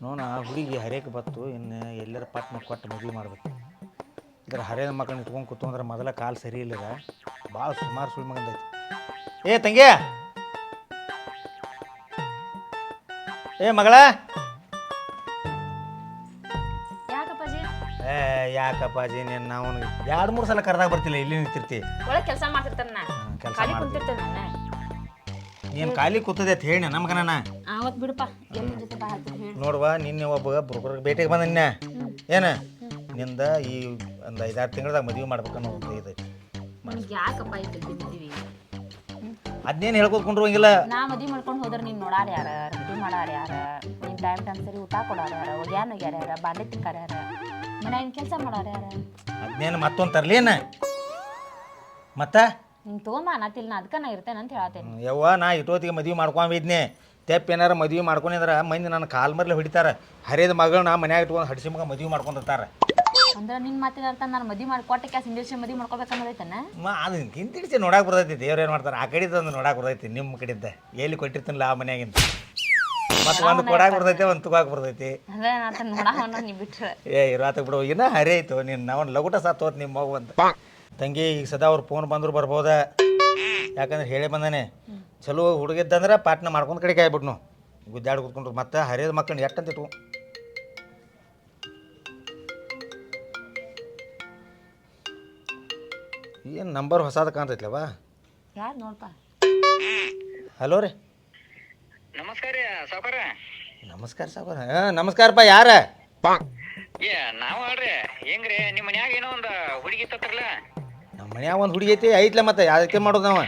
ನೋಡ ಹುಡುಗಿ ಹರಿಯಕ್ಕೆ ಬತ್ತು ಇನ್ನು ಎಲ್ಲರ ಪಟ್ನ ಕೊಟ್ಟು ಮದುವೆ ಮಾಡ್ಬೇಕು. ಇದ್ರ ಹರಿಯದ ಮಕ್ಕಳನ್ನ ಇಟ್ಕೊಂಡು ಕೂತು ಅಂದ್ರೆ ಮೊದಲ ಕಾಲು ಸರಿ ಇಲ್ಲದ ಭಾಳ ಸುಮಾರು ಸುಳ್ಳು ಮಗಂದೈತಿ ಏ ತಂಗಿ! ಏ ಮಗಳ! ಯಾಕಪ್ಪಾಜಿ? ಏ ಯಾಕಪ್ಪಾಜಿ ನೀನು ನಾವು ಎರಡು ಮೂರು ಸಲ ಕರೆದಾಗ ಬರ್ತಿಲ್ಲ ಇಲ್ಲಿ ನಿಂತಿರ್ತಿ. ಒಳಗೆ ಕೆಲಸ ಮಾಡ್ತಿರ್ತಾನ ಕೆಲಸ ಖಾಲಿ ಕುಂತಿರ್ತೇನೆ ನೀನು. ಖಾಲಿ ಕೂತದೆ ಅಂತ ಹೇಳಿ ನಮ್ಗನ ಅವತ್ ಬಿಡಪ್ಪ ಎಲ್ಲಿ ಜೊತೆ ಬಾ ಹೇಳಿ. ನೋಡುವ ನಿನ್ನೆ ಒಬ್ಬ ಬ್ರೋಕರ್ ಭೇಟಿಗೆ ಬಂದ ನಿನ್ನೆ. ಏನು? ನಿಂದ ಈ ಒಂದು ಐದಾರು ತಿಂಗಳದಾಗ ಮದುವೆ ಮಾಡ್ಬೇಕನ್ನೋ ಒಂದು ಇದು ನನಗೆ ಯಾಕಪ್ಪ ಈ ಅದನ್ನೇನು ಹೇಳ್ಕೊತ್ಕೊಂಡಿರುವಂಗಿಲ್ಲ ನಾ ಮದ್ವಿ ಮಾಡ್ಕೊಂಡು ಹೋದ್ರೆ ನೀನು ನೋಡಾರ ಯಾರ ಮದ್ವಿ ಮಾಡಾರ ಯಾರ ನೀನು ಟೈಮ್ ಟೈಮ್ ಸರಿ ಊಟ ಕೊಡಾರ ಯಾರ ಒಗ್ಯಾನ ಒಗ್ಯಾರ ಯಾರ ಬಾಂಡೆ ತಿಕ್ಕಾರ ಯಾರ ಮನ್ಯಾಗ ಕೆಲಸ ಮಾಡಾರ ಯಾರ? ಅದನ್ನೇನು ಮತ್ತೊಂದು ತರ್ಲೇನ ಮತ್ತ? ನಿಂಗೆ ತೊಗೊಂಬ ಅನ್ನತಿಲ್ಲ ನಾ ಅದಕ್ಕೆ ನಾ ಇರ್ತೇನೆ ಅಂತ ಹೇಳತ್ತೇನೆ ಯವ್ವ ನಾ ಇಟ್ಟೋತಿಗೆ ಮದುವೆ ಮಾಡ್ಕೊಂಡಿದ್ನೆ ತೆಪ್ಪ ಏನಾರ ಮದುವೆ ಮಾಡ್ಕೊಂಡಿದ್ರ ಮಂದಿ ನನ್ನ ಕಾಲ್ ಮರ್ಲೆ ಹೊಡಿತಾರ. ಹರಿಯದ ನಾ ಮನ್ಯಾಗ ಇಟ್ಕೊಂಡು ಹಡಿಸಿ ಮಗ ಮದುವೆ ಮಾಡ್ಕೊಂಡಿರ್ತಾರ. ಅಂದ್ರೆ ನಿಮ್ಮ ಮಾತಿನ ಅರ್ಥ ನಾನು ಮದ್ವಿ ಮಾಡಿ ಕೊಟ್ಟ ಕ್ಯಾಸ್ ಇಂಡಸ್ಟ್ರಿ ಮದ್ವಿ ಮಾಡ್ಕೋಬೇಕನ್ನೋದೈತನ ಮ ಅದು ಕಿಂತಿಡಿಸಿ ನೋಡಕ್ಕೆ ಬರ್ತೈತಿ ದೇವ್ರು ಏನು ಮಾಡ್ತಾರೆ? ಆ ಕಡೆದು ಒಂದು ನೋಡಕ್ಕೆ ಬರ್ತೈತಿ ನಿಮ್ಮ ಕಡೆದ ಎಲ್ಲಿ ಕೊಟ್ಟಿರ್ತೀನಲ್ಲ ಆ ಮನ್ಯಾಗಿಂದ? ಮತ್ತೆ ಒಂದು ಕೊಡಾಕ ಬರ್ತೈತಿ ಒಂದು ತುಗಾಕ್ ಬರ್ತೈತಿ. ಅದೇ ನಾ ನೋಡವನ್ನ ನೀ ಬಿಟ್ರೆ. ಏ ಇರಾತ ಬಿಡು. ಇನ್ನ ಹರಿ ಆಯ್ತು ನೀನು ನಾವು ಲಗುಟ ಸಾತ್ ನಿಮ್ಮ ಮಗು ಅಂತ. ತಂಗಿ ಈಗ ಸದಾ ಅವ್ರ ಫೋನ್ ಬಂದ್ರು ಬರ್ಬೋದ? ಯಾಕಂದ್ರೆ ಹೇಳಿ ಬಂದಾನೆ. ಚಲೋ ಹುಡುಗಿದ್ದಂದ್ರೆ ಪಾಟ್ನ ಮಾಡ್ಕೊಂಡು ಕಡೆ ಕಾಯ್ಬಿಟ್ನು. ಗುದ್ದಾಡಿ ಕೂತ್ಕೊಂಡ್ರು. ಮತ್ತೆ ಹರಿಯದ ಮಕ್ಕಳು ಎಟ್ಟಂತ ಇಟ್ಕೊ ಏನು ನಂಬರ್ ಹೊಸಾದ ಕಾಣ್ತೈತ್ಲವ? ಯಾರು ಹಲೋ ರೀ. ನಮಸ್ಕಾರ ಸಾವುಕಾರ ನಮಸ್ಕಾರ ಸಾಗರ ಹಾಂ ನಮಸ್ಕಾರಪ್ಪ ಯಾರ? ಏ ನಾವು ಅಲ್ರಿ ಹೆಂಗ್ರಿ? ನಿಮ್ಮ ಮನ್ಯಾಗ ಏನೋ ಒಂದು ಹುಡುಗಿ ತತ್ರಲ್ಲ ನಮ್ಮ ಮನ್ಯಾಗ ಒಂದು ಹುಡುಗಿ ಐತಿ ಐತ್ಲ ಮತ್ತೆ ಯಾವ್ದಕ್ಕೆ ಮಾಡೋದು ನಾವು?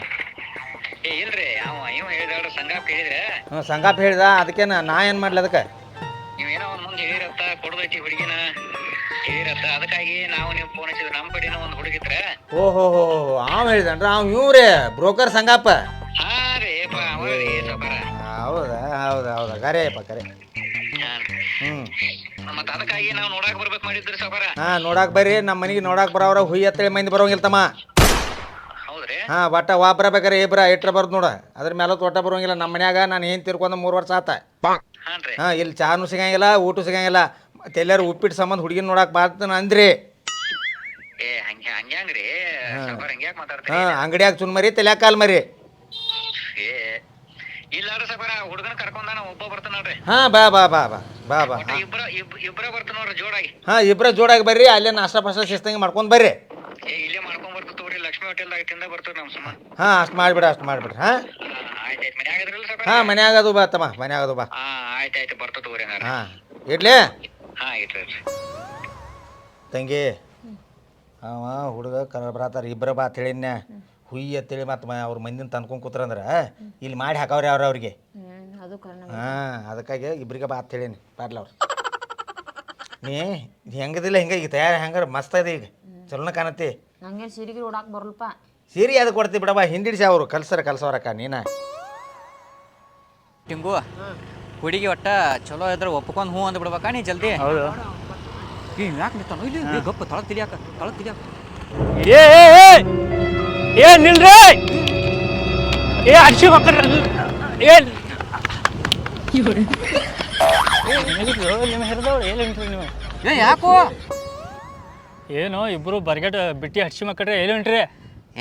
ಏ ಇಲ್ರಿ ಅವ ಇವ ಹೇಳಿದ್ರಿ ಸಂಗಾಪ್ ಹೇಳಿದ ಹ್ಞೂ ಸಂಗಾಪ ಹೇಳ್ದ ಅದಕ್ಕೆ ನಾ ಏನ್ ಮಾಡ್ಲಿ ಅದಕ್ಕೆ? ನೀವ್ ಏನೋ ಒಂದ್ ಮುಂದೆ ಹೇಳಿರತ್ತ ಕೊಡದೈತಿ ಹುಡುಗಿನ? ಹೇಳಿರತ್ತ ಅದಕ್ಕಾಗಿ ನಾವು ನೀವು ಫೋನ್ ಹಚ್ಚಿದ್ರೆ ನಮ್ಮ ಕಡೆನೋ ಒಂದು ಹುಡುಗಿತ್ರ ಓಹೋ ಹೋ ಅವ ಹೇಳಿದನ್ರ ಅವ್ ಇವ್ರೇ ಬ್ರೋಕರ್ ಸಂಗಾಪ. ಹಾ ರೀ ಪ ಅವ ರೀ ಸಾವುಕಾರ ಹೌದಾ ಹೌದಾ ಹೌದಾ ಕರೆಯಪ್ಪ ಕರೆ. ಹಾ ಹ್ಞೂ ಮತ್ತ ಅದಕ್ಕಾಗಿ ನಾವು ನೋಡಾಕ್ ಬರ್ಬೇಕು ಮಾಡಿದ್ರಿ ಸಾವುಕಾರ ಹಾಂ ನೋಡಾಕ್ ಬರ್ರಿ ನಮ್ಮ ಮನೆಗೆ ನೋಡಾಕ್ ಬರೋರ ಹುಯ್ಯ ಹತ್ತೇಳಿ ಮಂದಿ ಬರೋಂಗಿಲ್ಲ ತಮ್ಮ ಹೌದ್ರಿ ಹಾಂ ಒಟ್ಟ ವಾಪರ ಬೇಕಾರೆ ಇಬ್ರ ಇಟ್ರ ಬರ್ದು ನೋಡ. ಅದ್ರ ಮೇಲೆ ಒಟ್ಟ ಬರುವಂಗಿಲ್ಲ ನಮ್ಮ ಮನ್ಯಾಗ ನಾನು ಏನ್ ತಿರ್ಕೊಂಡ ಮೂರು ವರ್ಷ ಆತ. ಹಾ ಇಲ್ಲಿ ಚಾನು ಸಿಗಂಗಿಲ್ಲ ಊಟ ಸಿಗಂಗಿಲ್ಲ. ಮತ್ತೆ ಎಲ್ಲಾರು ಉಪ್ಪಿಟ್ಟು ಸಂಬಂಧ ಹುಡುಗಿನ ನೋಡಕ್ ಬಾರ್ತನ ಅಂದ್ರಿ. ಏ ಹಂಗೆ ಹಂಗ್ಯಾಂಗ್ರಿ ಸಾವುಕಾರ ಹಂಗ್ಯಾಕ್ ಮಾತಾಡ್ತೀರಿ? ಹಾಂ ಅಂಗಡಿಯಾಗ ಚುನ್ ಮರಿ ತಲ್ಯಾಗ ಕಾಲ್ ಮರಿ. ಏ ಇಲ್ಲಾರ ಸಾವುಕಾರ ಹುಡುಗನ ಕರ್ಕೊಂಡಾನ ಒಬ್ಬ ಬರ್ತಾನ ನೋಡ್ರಿ. ಹಾಂ ಬಾ ಬಾ ಬಾ ಬಾ ಬಾ ಬಾ ಒಟ್ಟು ಇಬ್ರ ಇಬ್ ಇಬ್ರ ಬರ್ತಾನ ನೋಡ್ರಿ ಜೋಡಾಗಿ. ಹಾ ಇಬ್ರ ಜೋಡಾಗಿ ಬರ್ರಿ ಅಲ್ಲೇ ನಾಷ್ಟ ಪಾಷ್ಟ ಶಿಸ್ತಂಗೆ ಮಾಡ್ಕೊಂಡ್ ಬರ್ರಿ. ಏ ಇಲ್ಲೇ ಮಾಡ್ಕೊಂಡ್ ತಿಂದ ಬರ್ತದ ನಮ್ ಸುಮ್ಮ. ಹಾಂ ಅಷ್ಟು ಮಾಡಿಬಿಡ ಅಷ್ಟು ಮಾಡ್ಬಿಡ್ರಿ ಹಾಂ? ಆಯ್ತು ಆಯ್ತು ಮನ್ಯಾಗ ಹಾಂ ಮನ್ಯಾಗ ಅದು ಬಾ ತಮ್ಮ ಮನ್ಯಾಗ ಅದು ಬಾ. ಹಾ ಆಯ್ತು ಆಯ್ತು ಬರ್ತದ ತಗೋರಿ ಹಂಗಾರ ಹಾಂ ಇಡ್ಲಿ? ಹಾ ಇಟ್ರಿ ಇಟ್ರಿ ತಂಗಿ ಅವ ಹುಡುಗ ಕರ ಬರತ್ತಾರ ಇಬ್ಬರ ಬಾ ತಿಳಿನ್ಯ ಹುಯ್ಯ ಅಂತೇಳಿ ಮತ್ತು ಅವ್ರ ಮಂದಿನ ತಂದ್ಕೊಂಡು ಕೂತ್ರಂದ್ರೆ ಇಲ್ಲಿ ಮಾಡಿ ಹಾಕವ್ರಿ ಅವ್ರ ಅವ್ರಿಗೆ? ಹಾ ಅದು ಕರ್ನ ಹಾಂ ಅದಕ್ಕಾಗಿ ಇಬ್ರಿಗೆ ಬಾ ತಿಳಿನಿ ಪಾಡ್ಲ ಅವ್ರು. ನೀ ಹೆಂಗದಿಲ್ಲ ಹಿಂಗೆ ಈಗ ತಯಾರು ಹೆಂಗಾರ ಮಸ್ತ್ ಇದೆ ಈಗ. ಚಲೋನ ಕಾಣತ್ತಿ. ನಂಗೆ ಸೀರೆಗೆ ಓಡಾಕ್ ಬರಲ್ಪ ಸೀರೆ ಅದು ಕೊಡ್ತಿ ಬಿಡವ ಹಿಂದಿಡ್ಸಿ ಅವರು ಕಲ್ಸರ ಕಲ್ಸೋರಕ್ಕ ನೀನ. ಟಿಂಗು ಹುಡುಗಿ ಒಟ್ಟ ಚಲೋ ಇದ್ರೆ ಒಪ್ಕೊಂಡು ಹೂ ಅಂದ್ ಬಿಡ್ಬೇಕಾ ನೀ ಜಲ್ದಿ? ಹೌದು. ಏ ಯಾಕೆ ನಿಂತಾನು? ಇಲ್ಲಿ ಗಪ್ಪ ತಳ ತಿಳಿಯಾಕ ತಳ ತಿಳಿಯಾಕ ಏ ಏ, ಏ ಏ ನಿಲ್ರಿ! ಏ ಅಡ್ಸಿ ಮಕ್ಕಳ ಏ ನಿಮ್ಮ ಹೆರದವ್ರು ಹೊಂಟ್ರಿ ನೀವು? ಏ ಯಾಕೋ? ಏನು ಇಬ್ರು ಬರ್ಗೆಟ್ ಬಿಟ್ಟಿ ಹಚ್ಚಿ ಮಕ್ಕಳ್ರೆ ಎಲ್ಲಿ ಹೊಂಟ್ರಿ?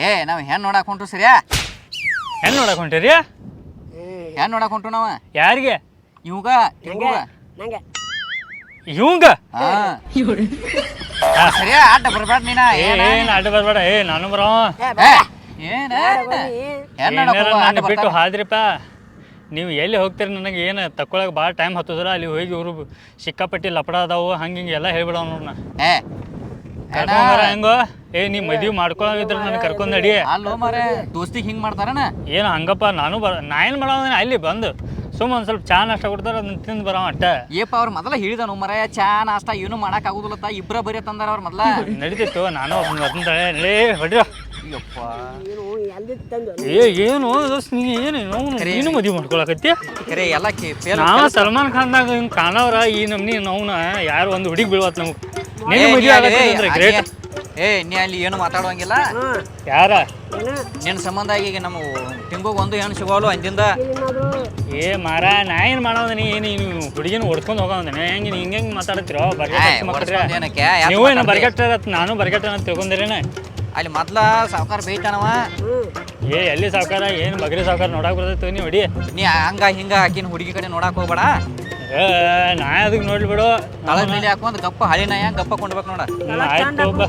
ಏ ನಾವು ಹೆಣ್ಣು ನೋಡಕ್ ಹೊಂಟು ಸರಿಯಾ? ಹೆಣ್ಣು ನೋಡಕ್ ಹೊಂಟಿರಿ ಹೆಣ್ಣು ನೋಡಕ್ ಹೊಂಟು ನಾವ? ಯಾರಿಗೆ? ಇವಾಗ ಟಿಂಗುಗ ಇವಂಗ? ಹಾ. ಸರಿಯಾ ಆಟ ಬರ್ಬೇಡ ನೀನ? ಏ ಏನ? ಅಡ್ಡ ಬರ್ಬೇಡ ಏ ನಾನು ಬರೋ. ಏ, ಏನ? ನಾನು ಬಿಟ್ಟು. ಹಾದ್ರಿಪ್ಪ. ನೀವು ಎಲ್ಲಿ ಹೋಗ್ತೀರಿ? ನನಗೆ ಏನು ತಕ್ಕೊಳಕ್ಕೆ ಭಾಳ ಟೈಮ್ ಹತ್ತದ್ರ ಅಲ್ಲಿ ಹೋಗಿ ಇವರು ಸಿಕ್ಕಾಪಟ್ಟಿ ಲಪಡ ಅದಾವು ಹಂಗೆ ಹಿಂಗೆ ಎಲ್ಲ ಹೇಳ್ಬಿಡವ್ ನೋಡಣ ಏ ಹೆಂಗೋ? ಏ ನೀ ಮದ್ವಿ ಮಾಡ್ಕೊಳಗಿದ್ರೆ ನನ್ ಕರ್ಕೊಂಡ್ ನಡಿ. ಅಲ್ಲೋ ಮಾರೇ ದೋಸ್ತಿಗೆ ಹಿಂಗ್ ಮಾಡ್ತಾರನ? ಏನು ಹಂಗಪ್ಪ ನಾನು ಬರ ನಾ ಏನು ಮಾಡೋದೇನೆ ಅಲ್ಲಿ ಬಂದು ಸುಮ್ಮ ಒಂದು ಸ್ವಲ್ಪ ಚಾ ನಾಷ್ಟ ಕೊಡ್ತಾರೆ ಅದನ್ನ ತಿಂದು ಬರೋ ಅಟ್ಟ. ಏಪ ಅವ್ರ ಮೊದಲ ಹೇಳಿದನು ಮರ ಚಾ ನಾಷ್ಟ ಏನು ಮಾಡಕ್ ಆಗುದಿಲ್ಲತ್ತ ಇಬ್ರ ಬರೀ ತಂದಾರ ಅವ್ರ ಮೊದಲ. ನಡೀತಿತ್ತು ನಾನು ನಡೀ ಹೊಡಿರೋ. ಏ ಏನು ದೋಸ್ತ್ ನೀ ಏನು ನೀನು ಮದ್ವಿ ಮಾಡ್ಕೊಳಕತ್ತಿ? ಕರೆ ಎಲ್ಲ ಫೇಲ್ ನಾವು ಸಲ್ಮಾನ್ ಖಾನ್ದಾಗ ಹಿಂಗೆ ಕಾಣವ್ರ ಈ ನಮ್ನಿ ನಾವ್ನ ಯಾರು ಒಂದು ಹುಡುಗಿ ಬೀಳ್ವತ್ ನಮಗೆ. ನೀನು ಮದ್ವೆ ಆಗತ್ತೆ ಅಂದ್ರೆ ಗ್ರೇಟ್ ಏ ನೀ ಅಲ್ಲಿ ಏನು ಮಾತಾಡುವಂಗಿಲ್ಲ. ಯಾರ? ನಿನ್ನ ಸಂಬಂಧ ಈಗ ನಮ್ಮ ನಿಮ್ಗೂ ಒಂದು ಹೆಣ್ಣು ಸಿಗೋಲು ಅಂದಿಂದ? ಏ ಮಾರ ನಾ ಏನು ಮಾಡೋದ? ನೀ ಏನು ನೀನು ಹುಡುಗಿನ ಹೊಡ್ಕೊಂಡು ಹೋಗೋದಂದೆ ಹೆಂಗೆ ಹಿಂಗೆ ಹೆಂಗೆ ಮಾತಾಡ್ತಿರೋ? ಬರ್ಗೆಟ್ ನೀವು ಏನು? ಬರ್ಗೆಟ್ ನಾನು ಬರ್ಗೆಟ್ ಅಂತ ತಿಳ್ಕೊಂಡಿರೇನ. ಅಲ್ಲಿ ಮೊದ್ಲ ಸಾವುಕಾರ ಬೇಯ್ತಾನವ ಏ ಎಲ್ಲಿ ಸಾವ್ಕಾರ? ಏನು ಬಗ್ರಿ ಸಾವ್ಕಾರ ನೋಡಕ್ ಬರ್ತೈತಿ ನೀ ಹೊಡಿ. ನೀ ಹಂಗ ಹಿಂಗ ಆಕಿನ ಹುಡುಗಿ ಕಡೆ ನೋಡಕ್ ಹೋಗ್ಬೇಡ. ಏ, ನಾ ಅದಕ್ಕೆ ನೋಡ್ಲಿ ಬಿಡು. ತಳದ ಮೇಲೆ ಹಾಕೊಂಡ್ ಗಪ್ಪ ಹಳಿ ನಾಯ ಗಪ್ಪ ಕೊಂಡ್ಬೇಕು ನೋಡ. ಆಯ್ತು ಬಾ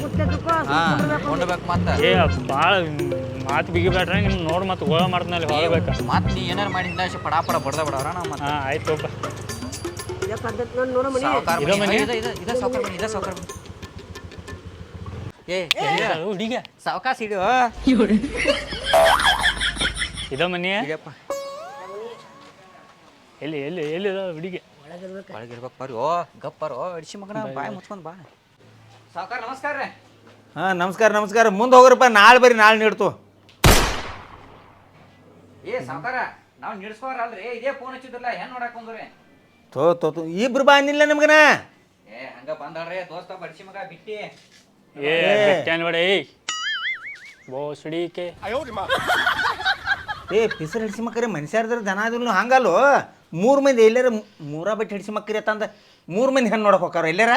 ಹಾ ಕೊಂಡ್ಬೇಕು ಮತ್ತ. ಏ ಭಾಳ ಮಾತು ಬಿಗಿಬೇಡ್ರಿ ನಿಮ್ ನೋಡಿ ಮತ್ತೆ ಗೋಳ ಮಾಡ್ತಾನಲ್ಲಿ ಹೋಗ್ಬೇಕು ಮತ್ ನೀ ಏನಾರ ಮಾಡಿದ ಪಡ ಪಡ ಬಡ್ದ ಬಿಡವ್ರ ಮತ್ತೆ ಹಾಂ ಆಯ್ತು ಬಾ ಸಾವ್ಕಾರ ಇದೋ ಮನೆ. ಮನೆ? ಇದ ಇದ ಇದ ಸಾವ್ಕಾರ ಮನೆ, ಇದ ಸಾವ್ಕಾರ ಮನೆ. ಏ ಹುಡುಗ ಸಾವಕಾಶ ಹಿಡಿಯೋ? ಇದೋ ಮನಿ? ಹಿಡಿಯಪ್ಪ ಎಲ್ಲಿ ಎಲ್ಲಿ ಎಲ್ಲಿದ ಹುಡುಗಿ? ಒಳಗಿರ್ಬೇಕು. ಬರ್ರಿ. ಓ ಗಪ್ಪರೋ ಅಡಿಸಿ ಮಗನ ಬಾಯಿ ಮುಚ್ಕೊಂಡ್ ಬಾ. ಸಾವ್ಕಾರ ನಮಸ್ಕಾರ ರೀ. ಹಾಂ ನಮಸ್ಕಾರ ನಮಸ್ಕಾರ. ಮುಂದೆ ಹೋಗ್ರಪ್ಪ ನಾಳೆ ಬರ್ರಿ ನಾಳೆ ನೀಡ್ತು. ಏ ಸಾವ್ಕಾರ ನಾವು ನಿಡ್ಸ್ಕೋರಲ್ರಿ ಇದೇ ಫೋನ್ ಹಚ್ಚಿದ್ರಲ್ಲ ಹೆಂಗ್ ನೋಡಕ್ ಬಂದ್ರಿ? ತೋ ತೋ ತೋ. ಇಬ್ರು ಬಾ ಅಂದಿಲ್ಲ ನಿಮ್ಗನ. ಏ ಹಂಗ ಬಂದಾಳ್ರಿ. ದೋಸ್ತ ಬಡಿಸಿ ಮಗ ಬಿಟ್ಟಿ. ಏ ಬೆಟ್ಟನ್ ಬಡ ಏ ಏಯ್ ಬೋಸಡಿಕೆ ಏ ಪಿಸರ್ ಹಿಡಿಸಿ ಮಕ್ಕರಿ ಮನುಷ್ಯರ್ದ್ರ ದನ ಅದಿಲ್ಲ ಹಂಗಲ್ಲೋ ಮೂರು ಮಂದಿ ಎಲ್ಲರ ಮೂರ ಬಟ್ಟೆ ಹಿಡಿಸಿ ಮಕ್ಕರಿ ಅಂತಂದ ಮೂರು ಮಂದಿ ಹೆಣ್ಣು ನೋಡಕ್ ಹೋಕಾರ ಎಲ್ಲಾರ?